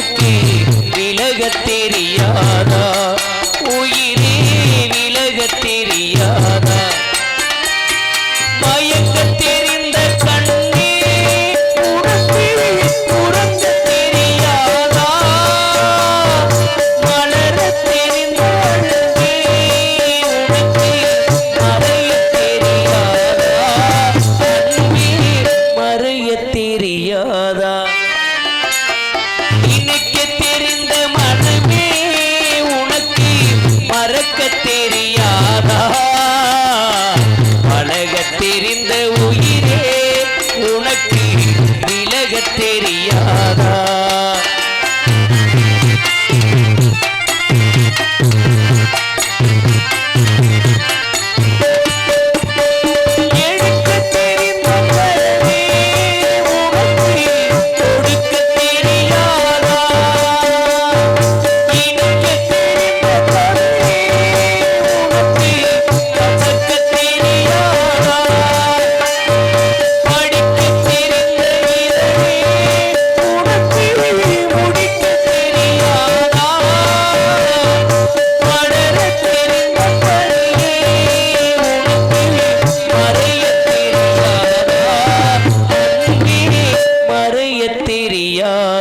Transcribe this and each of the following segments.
உனக்கு விலக தெரியாதா? உயிர் விலகத் தெரியாதா?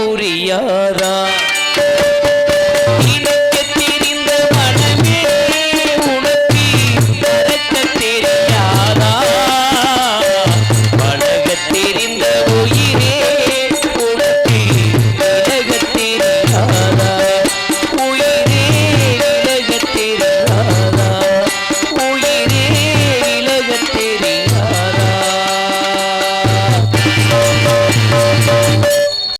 புரியாரா